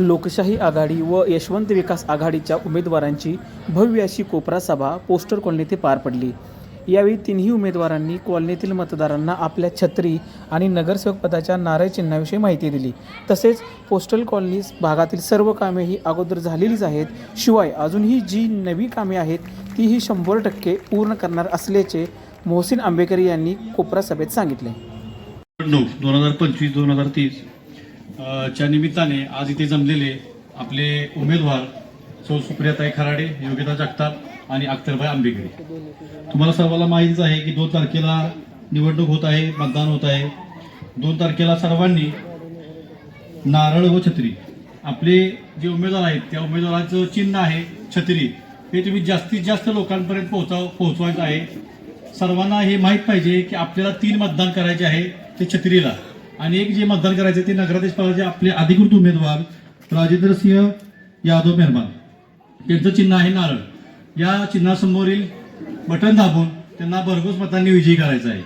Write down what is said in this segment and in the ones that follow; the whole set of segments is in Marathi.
लोकशाही आघाडी व यशवंत विकास आघाडीच्या उमेदवारांची भव्य अशी कोपरा सभा पोस्टर कॉलनी पार पडली. यावेळी तिन्ही उमेदवारांनी कॉलनीतील मतदारांना आपल्या छत्री आणि नगरसेवक पदाच्या नारळ चिन्हाविषयी माहिती दिली. तसेच पोस्टल कॉलनी भागातील सर्व कामे ही अगोदर झालेलीच आहेत. शिवाय अजूनही जी नवी कामे आहेत ती ही शंभर टक्के पूर्ण करणार असल्याचे मोहसिन आंबेकर यांनी कोपरा सभेत सांगितले. निवडणूक दोन हजार पंचवीस दोन हजार तीस च्या निमित्ताने आज इथे जमलेले आपले उमेदवार सौ सुप्रियाताई खराडे योगिता जगताप आणि अख्तरभाई आंबेकरी. तुम्हाला सर्वांना माहितीच आहे की दोन तारखेला निवडणूक होत आहे मतदान होत आहे. दोन तारखेला सर्वांनी नारळ व छत्री. आपले जे उमेदवार आहेत त्या उमेदवाराचं चिन्ह आहे छत्री. हे तुम्ही जास्तीत जास्त लोकांपर्यंत पोहोचाव पोहोचवायचं आहे. सर्वांना हे माहीत पाहिजे की आपल्याला तीन मतदान करायचे आहे ते छत्रीला. आणि एक जे मतदान करायचे ते नगराध्यक्ष पदाचे आपले अधिकृत उमेदवार राजेंद्र सिंह यादव मेहरबान. त्यांचं चिन्ह आहे नारळ. या चिन्हासमोरील बटन दाबून त्यांना भरघोस मतांनी विजयी करायचा आहे.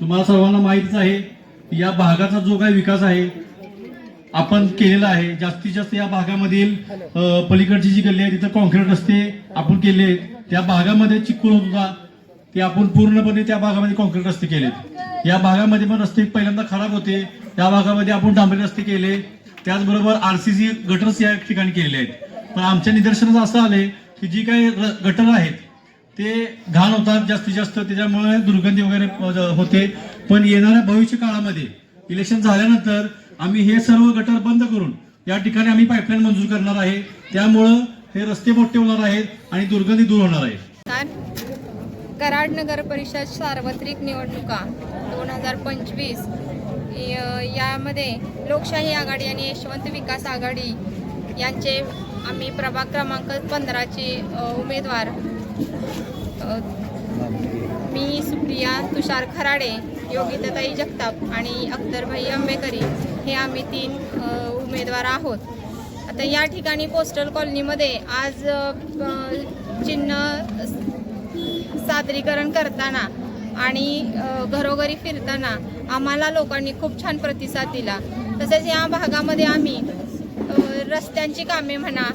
तुम्हाला सर्वांना माहितीच आहे या भागाचा जो काही विकास आहे आपण केलेला आहे जास्तीत जास्त या भागामधील पलीकडची जी गल्ली आहे तिथं कॉन्क्रीट रस्ते आपण केले आहेत. त्या भागामध्ये चिखल होत होता ते आपण पूर्णपणे त्या भागामध्ये कॉन्क्रीट रस्ते केलेत. या भागामध्ये पण रस्ते पहिल्यांदा खराब होते. त्या भागामध्ये आपण डांबरी रस्ते केले. त्याचबरोबर आरसीसी गटर्स या ठिकाणी केलेले आहेत. पण आमच्या निदर्शनास असं आले की जी काही गटर आहेत ते घाण होतात जास्तीत जास्त. त्याच्यामुळे दुर्गंधी वगैरे होते. पण येणाऱ्या भविष्य काळामध्ये इलेक्शन झाल्यानंतर आम्ही हे सर्व गटर बंद करून या ठिकाणी आम्ही पाईपलाईन मंजूर करणार आहे. त्यामुळं हे रस्ते मोठे होणार आहेत आणि दुर्गंधी दूर होणार आहे. कराड नगर परिषद सार्वत्रिक निवडणुका. दोन हजार पंचवीस. यामध्ये लोकशाही आघाडी आणि यशवंत विकास आघाडी यांचे आम्ही प्रभाग क्रमांक पंधराचे उमेदवार. मी सुप्रिया तुषार खराडे योगिताताई जगताप आणि अख्तरभाई आंबेकरी हे आम्ही तीन उमेदवार आहोत. आता या ठिकाणी पोस्टल कॉलनीमध्ये आज चिन्ह सादरीकरण करताना आणि घरोघरी फिरताना आम्हाला लोकांनी खूप छान प्रतिसाद दिला. तसेच या भागामध्ये आम्ही रस्त्यांची कामे म्हणा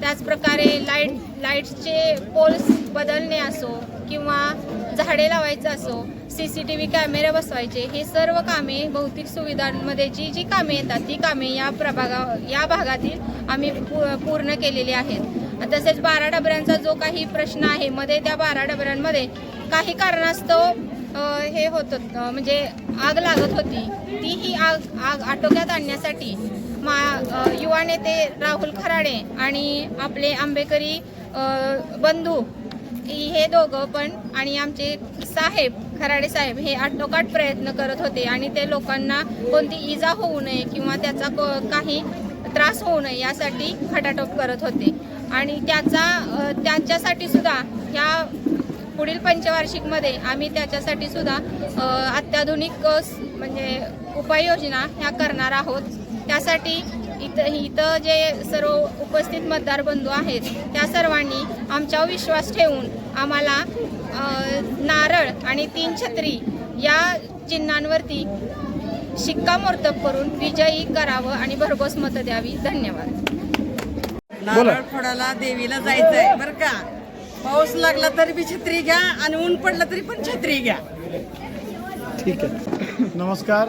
त्याचप्रकारे लाइट लाईट्सचे पोल्स बदलणे असो किंवा झाडे लावायचं असो सी सी टी व्ही कॅमेरे बसवायचे हे सर्व कामे भौतिक सुविधांमध्ये जी जी कामे येतात ती कामे या प्रभागा या भागातील आम्ही पूर्ण केलेली आहेत. तसेच बारा डबऱ्यांचा जो काही प्रश्न आहे मध्ये त्या बारा डबऱ्यांमध्ये काही कारणास्तव हे होत म्हणजे आग लागत होती. ती ही आग आग आटोक्यात आणण्यासाठी मा युवा नेते राहुल खराडे आणि आपले आंबेकरी बंधू हे दोघं पण आणि आमचे साहेब खराडे साहेब हे आटोकाट प्रयत्न करत होते आणि ते लोकांना कोणती इजा होऊ नये किंवा त्याचा को- काही त्रास होऊ नये यासाठी खटाटोप करत होते. आणि त्याचा त्यांच्यासाठी सुद्धा ह्या पुढील पंचवार्षिकमध्ये आम्ही त्याच्यासाठी सुद्धा अत्याधुनिक म्हणजे उपाययोजना ह्या करणार आहोत. त्यासाठी इथं इथं जे सर्व उपस्थित मतदार बंधू आहेत त्या सर्वांनी आमच्यावर विश्वास ठेवून आम्हाला नारळ आणि तीन छत्री या चिन्हांवरती शिक्कामोर्तब करून विजयी करावं आणि भरघोस मतं द्यावी. धन्यवाद. नारळ फोडाला देवीला जायचंय बरं का? पाऊस लागला तरी बी छत्री घ्या आणि ऊन पडलं तरी पण छत्री घ्या. ठीक आहे. नमस्कार.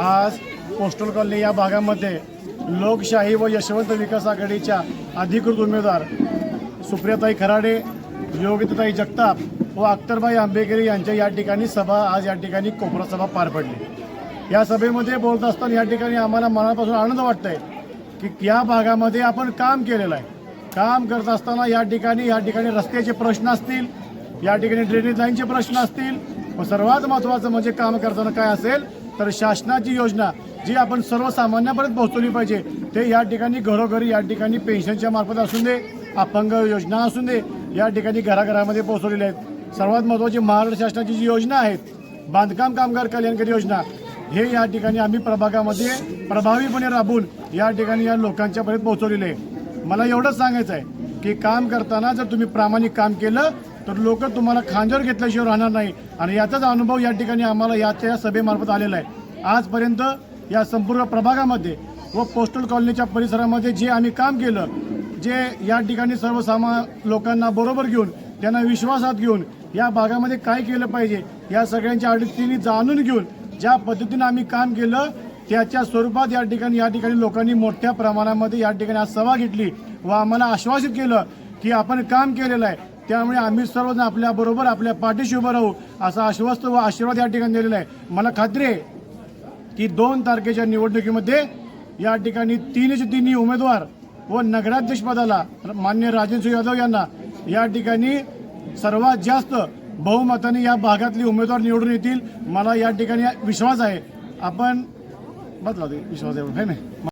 आज पोस्टल कॉलनी या भागामध्ये लोकशाही व यशवंत विकास आघाडीच्या अधिकृत उमेदवार सुप्रियाताई खराडे योगिताताई जगताप व अख्तरबाई आंबेकरी यांच्या या ठिकाणी सभा आज या ठिकाणी कोपरा सभा पार पडली. या सभेमध्ये बोलत असताना या ठिकाणी आम्हाला मनापासून आनंद वाटतंय की या भागामध्ये आपण काम केलेलं आहे. काम करत असताना या ठिकाणी या ठिकाणी रस्त्याचे प्रश्न असतील या ठिकाणी ड्रेनेज लाईनचे प्रश्न असतील व सर्वात महत्त्वाचं म्हणजे काम करताना काय असेल तर शासनाची योजना जी आपण सर्वसामान्यापर्यंत पोहोचवली पाहिजे ते या ठिकाणी घरोघरी या ठिकाणी पेन्शनच्या मार्फत असू दे अपंग योजना असू दे या ठिकाणी घराघरामध्ये पोहोचवलेल्या आहेत. सर्वात महत्त्वाची महाराष्ट्र शासनाची जी योजना आहेत बांधकाम कामगार कल्याणकारी योजना हे या ठिकाणी आम्ही प्रभागामध्ये प्रभावीपणे राबून या ठिकाणी या लोकांच्यापर्यंत पोहोचवलेले आहे. मला एवढंच सांगायचं आहे की काम करताना जर तुम्ही प्रामाणिक काम केलं तर लोक तुम्हाला खांजर घेतल्याशिवाय राहणार नाही. आणि याचाच अनुभव या ठिकाणी आम्हाला याच्या या सभेमार्फत आलेला आहे. आजपर्यंत या संपूर्ण प्रभागामध्ये व पोस्टल कॉलनीच्या परिसरामध्ये जे आम्ही काम केलं जे या ठिकाणी सर्वसामा लोकांना बरोबर घेऊन त्यांना विश्वासात घेऊन या भागामध्ये काय केलं पाहिजे या सगळ्यांच्या अडचणी जाणून घेऊन ज्या पद्धतीनं आम्ही काम केलं त्याच्या स्वरूपात या ठिकाणी या ठिकाणी लोकांनी मोठ्या प्रमाणामध्ये या ठिकाणी आज सभा घेतली व आम्हाला आश्वासित केलं की आपण काम केलेलं आहे. त्यामुळे आम्ही सर्वजण आपल्याबरोबर आपल्या पाठीशी उभं राहू असा आश्वस्त व आशीर्वाद या ठिकाणी दिलेला आहे. मला खात्री आहे की दोन तारखेच्या निवडणुकीमध्ये या ठिकाणी तीनचे तिन्ही उमेदवार व नगराध्यक्षपदाला मान्य राजेंद्र यादव यांना या ठिकाणी सर्वात जास्त बहुमताने या भागातले उमेदवार निवडून येतील. मला या ठिकाणी विश्वास आहे. आपण बदला विश्वास आहे है